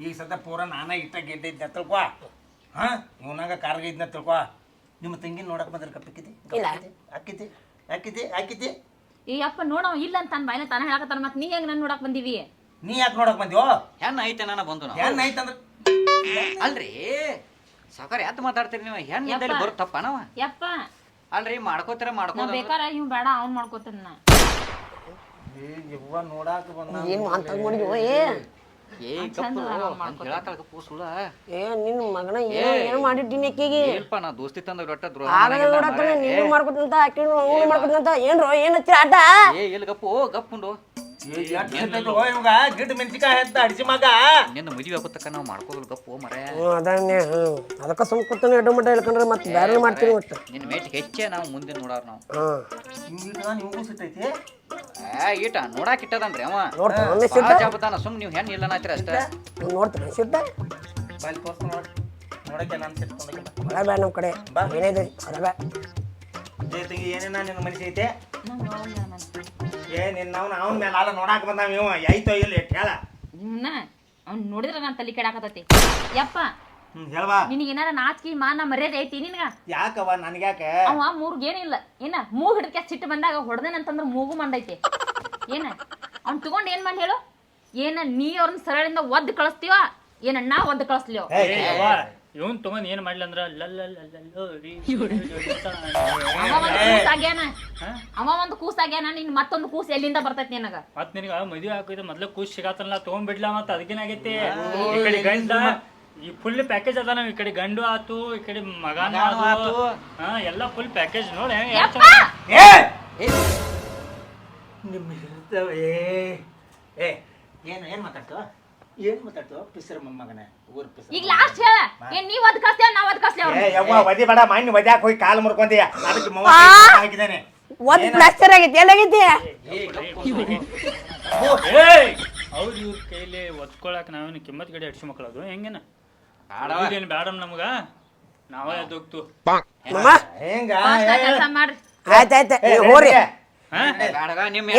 ಈಗ ಸದ್ಯ ಪೂರ ನಾನ ಇಟ್ಟ ಗೆದ್ದಿದ್ದೆ ತಿಳ್ಕೊ ಹಾ? ಇವನಾಗ ಕಾರ್ಗ ಇದ್ನ ತಿಳ್ಕೊ. ನಿಮ್ಮ ತಂಗಿನ ನೋಡಕ್ ಬಂದ್ರೆ ಕಪ್ಪಿಕ್ಕಿದೆ ಇಲ್ಲ. ಹಾಕಿದ್ದೆ ಹಾಕಿದ್ದೆ ಈ ಅಪ್ಪ ನೋಡವ ಇಲ್ಲ ಅಂತ ತಾನ ಬಾಯಿನ ತಾನ ಹೇಳಕತ್ತಾನ ಮತ್ತೆ ನೀ ಹೆಂಗ್ ನನ್ ನೋಡಕ್ ಬಂದಿವಿ? ನೀ ಯಾಕೆ ನೋಡಕ್ ಬಂದಿವೋ ಹೆಣ್ಣು ಐತೆ ನಾನು ಬಂದು ನಾವು. ಐತೆ ಅಂದ್ರೆ? ಅಲ್ರಿ ಸಾಕಾರ ಯಾತ್ ಮಾತಾಡ್ತೀರಿ ನೀವು? ಹೆಣ್ಣು ಇದ್ದಲ್ಲಿ ಯಪ್ಪ. ಬರುತ್ತಪ್ಪ ನಾವ? ಯಪ್ಪ. ಅಲ್ರಿ ಮಾಡ್ಕೋತೀರ ನಾ ಮಾಡ್ಕೋದ ಬೇಕಾರ ಇವ್ ಬೇಡ ಅವ್ನ್ ಮಾಡ್ಕೋತಾನ. ನಾ ಏ ಯವ್ವ ನೋಡಾಕ ಬಂದ ಏನು ಅಂತ ನೋಡಿದ್ವೋ ಏ? ಏ ಕಪ್ಪು ಕಪ್ಪು ಸುಳ್ಳ. ಏ ನಿನ್ನ ಮಗನ ಏನು ಏನು ಮಾಡಿಟ್ಟಿನಿ ಆಕಿಗೆ ಏಲ್ಪ ನಾ ದೋಸ್ತಿ ತಂದ ರೊಟ್ಟ ದ್ರೋಹ ಆಗಲ್ಲ ಮಾಡಂಗಿಲ್ಲ ನೋಡಕ್ಕ ಮಾರ್ರೆ. ನೀನು ಮಾಡ್ಕೊತಂತ ಆಕಿ ಅವ್ನು ಮಾಡ್ಕೊತಂತ ಏನ್ರೋ ಏನು ಹಚ್ಚಿರ ಆಟ? ಏ ಎಲ್ಲಿ ಗಪ್ಪು ಗಪ್ಪುಂಡು ಇವಾಗ ಗಿಡ್ ಮೆಣಸಿಕಾಯಿ ಅಂತ ಅಡಿಸಿ ಮಗ? ನಿನ್ನ ಮದುವೆ ಆಗುತ್ತಕ್ಕ ನಾವು ಮಾಡ್ಕೋದಿಲ್ಲ ಗಪ್ಪು ಮರೆ ಹ್ಞೂ ಅದನ್ನೇ ಅದಕ್ಕೆ ಸುಮ್ ಕೂತಾನೆ ಎಡ್ಡು ಮಟ್ಟ ಹೇಳ್ಕೊಂಡ್ರೆ ಮತ್ತೆ ಬೇರೆ ಮಾಡ್ತೀನಿ ಒಟ್ಟು. ನಿನ್ನ ಮೇಟ್ ಹೆಚ್ಚೆ ನಾವು ಮುಂದೆ ನೋಡಾರ ನಾವು. ನಿಮಗೂ ಸಿಟ್ಟೈತಿ ಏ ಈಟ ನೋಡಾಕ್ ಇಟ್ಟದನ್ರಿ ಅವ. ನೋಡ್ತಾನೆ. ಒಮ್ಮೆ ಜಾಬತಾನ ಸುಮ್ ನೀವು ಹೆಣ್ಣು ಇಲ್ಲ ನಾತ್ರ ಅಷ್ಟೇ. ನೀವು ನೋಡ್ತಾನೆ. ಸಿಟ್ಟ ಬಾಯಲ್ಲಿ ತೋರ್ಸ ನೋಡ. ನೋಡಕ್ಕೆ ನಾನು ನಮ್ಮ ಕಡೆ. ಏನಿದೆ ಹೊರ ಬೇಡ ಜೈ ತಂಗಿ ಏನೇನ ನಿನ್ನ ಮನಸ್ಸು ಐತೆ? ಏ ನಿನ್ನ ಅವ್ನ ಅವನ ಮೇಲೆ ಅಲ್ಲ ನೋಡಾಕ ಬಂದಾವ ಇವ. ಐತೋ ಇಲ್ಲ ಹೇಳ. ಇವ್ನ ಅವ್ನ್ ನೋಡಿದ್ರ ನಾನ್ ತಲೆ ಕೆಡಾಕತೈತಿ ಯಪ್ಪ ಹ್ಮ್ ಹೇಳ್ವಾ. ನಿನಗೆ ಏನಾರ ನಾಚಿಕೆ ಮಾನ ಮರ್ಯಾದೆ ಐತಿ ನಿನಗ? ಯಾಕವ ನನಗ್ಯಾಕೆ? ಅವ ಮೂರ್ಗ್ ಏನಿಲ್ಲ ಏನ ಮೂಗ್ ಹಿಡ್ಕ ಸಿಟ್ಟು ಬಂದಾಗ ಹೊಡೆದೇನಂತಂದ್ರ ಮೂಗು ಮಂದೈತಿ ಏನ? ಅವ್ನ್ ತಗೊಂಡ್ ಏನ್ ಮಾಡಿ ಹೇಳು ಏನ ನೀ ಅವ್ರನ್ನ ಸರಳಿಂದ ಒದ್ದು ಕಳಿಸ್ತೀವ ಏನ ನಾ ಒದ್ದು ಕಳಿಸ್ಲಿಯೋ? ಇವನ್ ತಗೊಂಡ್ ಏನ್ ಮಾಡ್ಲಿ ಅಂದ್ರ ಅವ ಒಂದು ಕೂಸ್ ಆಗ್ಯಾನ? ಅವ ಒಂದು ಕೂಸ್ ಆಗ್ಯಾನ? ನಿನ್ ಮತ್ತೊಂದು ಕೂಸ್ ಎಲ್ಲಿಂದ ಬರ್ತೈತಿ ನಿನಗ? ಮತ್ ನಿನಗ ಮದ್ವೆ ಹಾಕಿದ್ರೆ ಮೊದ್ಲ ಖುಷಿ ಸಿಗತ್ತಲ್ಲ ತಗೊಂಡ್ಬಿಡ್ಲ ಮತ್ತ ಅದಕ್ಕೇನಾಗೈತಿ ಈ ಕಡೆ ಗಂಡ ಈ ಫುಲ್ ಪ್ಯಾಕೇಜ್ ಅದ ನಾವು ಈ ಕಡೆ ಗಂಡು ಆತು ಈ ಕಡೆ ಮಗನ ಮಗಾನು ಆತು. ಆತು. ಹಾ ಎಲ್ಲ ಫುಲ್ ಪ್ಯಾಕೇಜ್ ನೋಡಿ ಯಪ್ಪ! ಏ! ನಿಮ್ಮ ಇರ್ತವೆ ಏ! ಏನು ಏನು ಮಾತಾಡ್ತೋ ಏನು ಮಾತಾಡ್ತೋ ಪಿಸರ್ ಮೊಮ್ಮಗನ ಊರ್ ಪಿಸರ್ ಈಗ ಲಾಸ್ಟ್ ಹೇಳ. ಏನ್ ನೀವ್ ಅದ್ ಕಸ್ಲೇವ್ ನಾವ್ ಅದ್ ಕಸ್ಲೇವ್ ಏ ಯವ್ವ ವದಿ ಬೇಡ ಮಣ್ಣು ವದ್ಯಾಕ ಹೋಗಿ ಕಾಲು ಮುರ್ಕೊಂತೀಯ. ಅದಕ್ಕೆ ಮವ ಹಾಕಿದ್ದಾನೆ. ಒಂದ್ ಪ್ಲಾಸ್ಟರ್ ಆಗೈತಿ ಎಲ್ಲಾಗೈತಿ ಅವ್ರ ಇವ್ರ ಕೈಲಿ ಒತ್ಕೊಳಕ್ ನಾವೇನು ಕಿಮ್ಮತ್ ಗಡಿ ಅಡ್ಸಿ ಮಕ್ಕಳದು ಹೆಂಗೇನ? ಆಡವ. ಏನ್ ಬ್ಯಾಡಮ್ ನಮ್ಗ? ನಾವೇ ಎದ್ದೋಗ್ತು ಮಾಮ ಹೆಂಗ? ಕೆಲಸ ಮಾಡ್ರಿ. ಆಯ್ತಾಯ್ತು ನೀವು ಹೋರಿ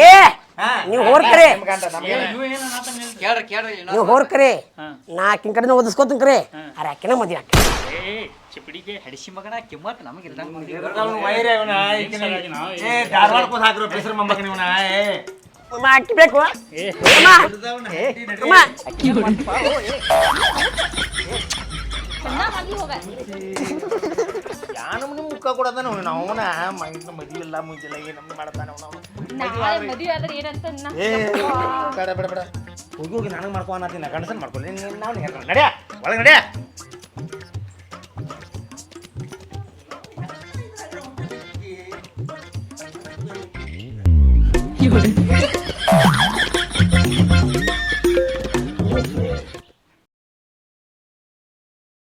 ಏ ನೀವು ಹೋರ್ಕರಿ? ಕೇಳ್ರಿ ಕೇಳ್ರಿ ನೀವು ಹೋರ್ಕ್ರಿ. ನಾ ಆಕಿನ ಕಡೆ ಓದಿಸ್ಕೋತೀನಿ ಕ್ರಿ. ಅರೆ ಆಕಿನ ಮದಿ ಆಕಿ ಏ ಚಿಪಡಿಗೆ ಹಡಿಸಿ ಮಗನ ಕಿಮ್ಮತ್ ಧಾರವಾಡಕ್ಕೆ ಹಾಕ್ರು ಪಿಸರ್ ಮೊಮ್ಮಗನ ಇವನ ಏ. ಮಾಮ ಅಕ್ಕಿ ಬೇಕು ಯಾನು ಮುಖ ಕೊಡೋದನ ಅವನ? ಮದುವೆ ಇಲ್ಲ ಮಾಡ್ತಾನೆ ಅವನು ನಾಳೆ ಮದ್ವಿ ಆದ್ರೆ ಏನಂತ ನಾ- ಏ ಬೇಡ ಬೇಡ ಬೇಡ. ಹೋಗಿ ಹೋಗಿ ನನಗೆ ಮಾಡ್ಕೊ ಅನ್ನತ್ತೀನಿ. ಗಂಡಸನ್ ಮಾಡ್ಕೊಂಡು ನಾವು ನಡ್ಯ ಒಳಗೆ ನಡ್ಯ. করে